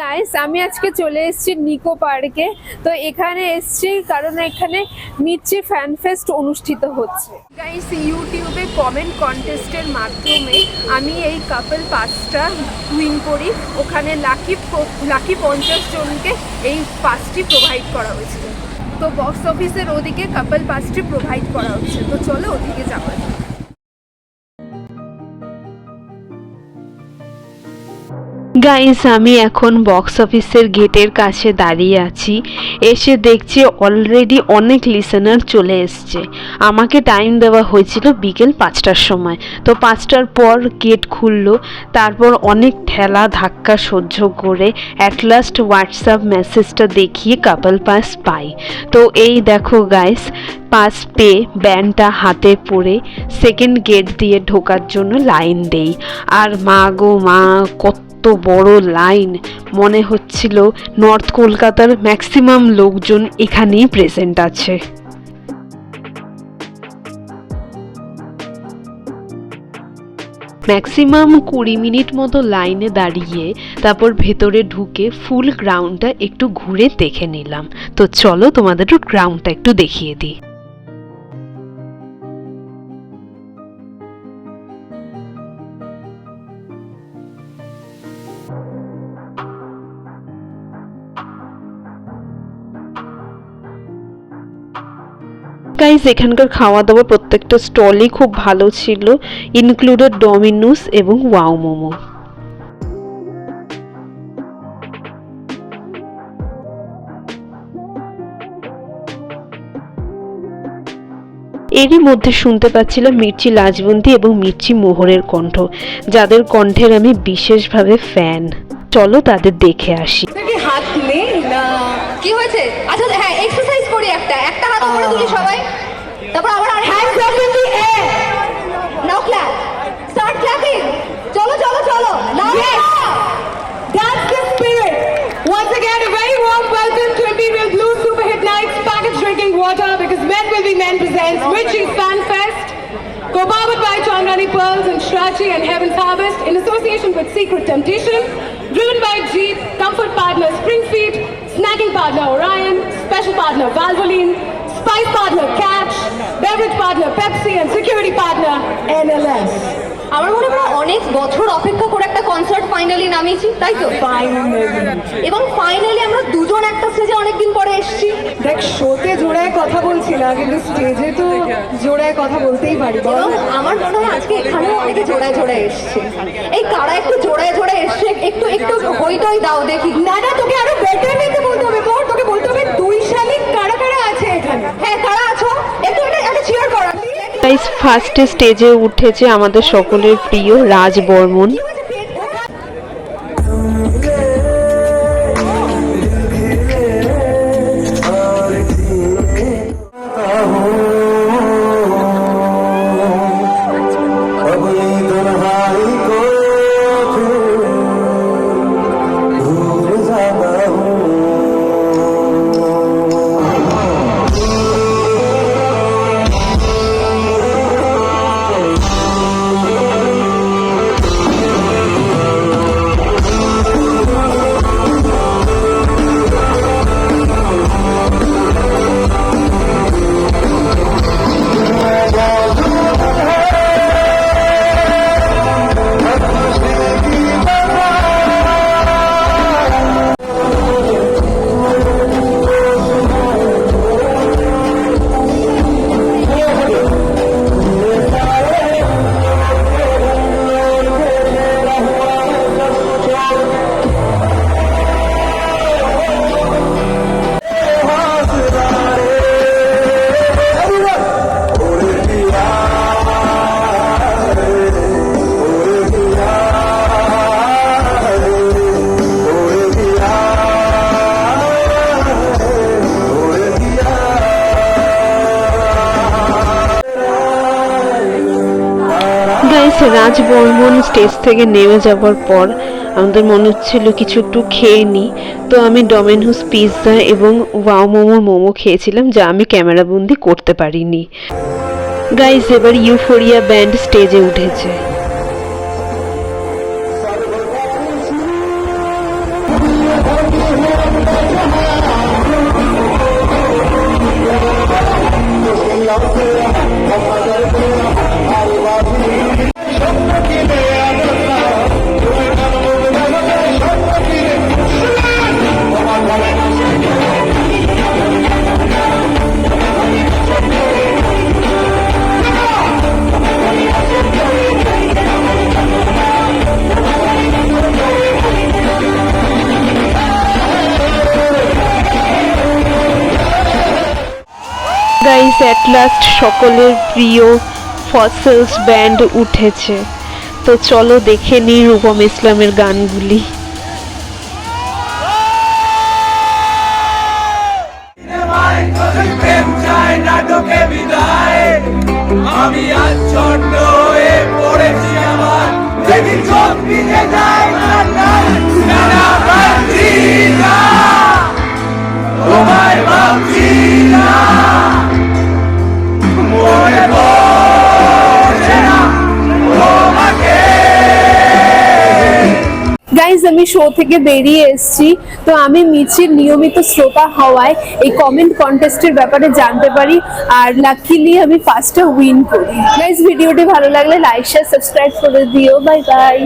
Guys আমি আজকে চলে এসেছি নিকো পার্কে। তো এখানে এসেছি কারণ এখানে মির্চি ফ্যান ফেস্ট অনুষ্ঠিত হচ্ছে। গাইস ইউটিউবে কমেন্ট কন্টেস্টের মাধ্যমে আমি এই কাপল পাসটা উইন করি। ওখানে লাকি লাকি পঞ্চাশ জনকে এই পাসটি প্রোভাইড করা হয়েছিল তো বক্স অফিসের ওদিকে কাপল পাসটি প্রোভাইড করা হচ্ছে। তো চলো ওদিকে যাওয়া গাইস আমি এখন বক্স অফিসের গেটের কাছে দাঁড়িয়ে আছি। এসে দেখছি অলরেডি অনেক লিসেনার চলে এসছে। আমাকে টাইম দেওয়া হয়েছিল বিকেল পাঁচটার সময়। তো পাঁচটার পর গেট খুললো, তারপর অনেক ঠেলা ধাক্কা সহ্য করে অ্যাট লাস্ট হোয়াটসঅ্যাপ মেসেজটা দেখিয়ে কাপল পাস পাই। তো এই দেখো গাইস পাস পেয়ে ব্যানটা হাতে পরে সেকেন্ড গেট দিয়ে ঢোকার জন্য লাইন দেই। আর মা গো মা, কত এত বড় লাইন মনে হচ্ছিল নর্থ কলকাতার ম্যাক্সিমাম লোকজন এখানেই প্রেজেন্ট আছে। ম্যাক্সিমাম কুড়ি মিনিট মতো লাইনে দাঁড়িয়ে তারপর ভেতরে ঢুকে ফুল গ্রাউন্ডটা একটু ঘুরে দেখে নিলাম। তো চলো তোমাদের গ্রাউন্ডটা একটু দেখিয়ে দিই। গাইজ এখানকার খাওয়া দাওয়া প্রত্যেকটা স্টলই খুব ভালো ছিল ইনক্লুডেড ডমিনোস এবং ওয়াও মোমো এরই মধ্যে শুনতে পাচ্ছিলাম মির্চি লাজবন্তি এবং মির্চি মোহরের কণ্ঠ যাদের কণ্ঠের আমি বিশেষভাবে ফ্যান চলো তাদের দেখে আসি। হাত কি হয়েছে? আচ্ছা হ্যাঁ এক্সারসাইজ করি একটা। একটা হাত উপরে তুলি সবাই drinking water because Men Will Be Men presents Richie's Fan Fest. Co-powered by Chandrani Pearls and Shrachi and Heaven's Harvest in association with Secret Temptation. Driven by Jeep, comfort partner Springfeet, snacking partner Orion, special partner Valvoline, spice partner Catch, beverage partner Pepsi and security partner NLS. আমার মনে হয় অনেক বছর অপেক্ষা করে একটা concert finally নামিয়েছি তাই তো. এবং ফাইনালি আমরা দুজন একটা স্টেজে অনেকদিন পরে এসেছি। দেখ শোতে জোড়ায় কথা বলছি না কিন্তু স্টেজে তো জোড়ায় কথা বলতেই পারি এবং আমার মনে হয় আজকে এখানেও অনেকে জোড়ায় জোড়ায় এসছে। এই কারা একটু জোড়ায় জোড়ায় এসছে একটু একটু হইটই দাও দেখি। না না তোকে আরও বেটার নিতে বলতে হবে তোকে বলতে হবে দুই শালিক কারা কারা আছে এখানে হ্যাঁ কারা আছো একটু এটা একটা চিয়ার করো গাইজ ফার্স্টে স্টেজে উঠেছে আমাদের সকলের প্রিয় রাজ বর্মন। রাজ বর্মন স্টেজ থেকে নেমে যাওয়ার পর আমাদের মনে হচ্ছিল কিছু একটু খেয়ে নিই তো আমি ডমিনোস পিৎজা এবং ওয়াও মোমোর মোমো খেয়েছিলাম, যা আমি ক্যামেরাবন্দি করতে পারিনি গাইজ এবার ইউফোরিয়া ব্যান্ড স্টেজে উঠেছে love. গাইস অ্যাট লাস্ট সকলের প্রিয় ফসলস ব্যান্ড উঠেছে। তো চলো দেখে নিই রূপম ইসলামের গানগুলি। আমি আচ্ছন্ন হয়ে পড়েছি আমার। আমি শো থেকে বেরিয়ে এসেছি। তো আমি মিচির নিয়মিত শ্রোতা হওয়ায় এই কমেন্ট কন্টেস্টের ব্যাপারে জানতে পারি। আর লাকিলি আমি ফার্স্টে উইন করি। গাইজ ভিডিওটি ভালো লাগলে লাইক শেয়ার সাবস্ক্রাইব করে দিও। Bye bye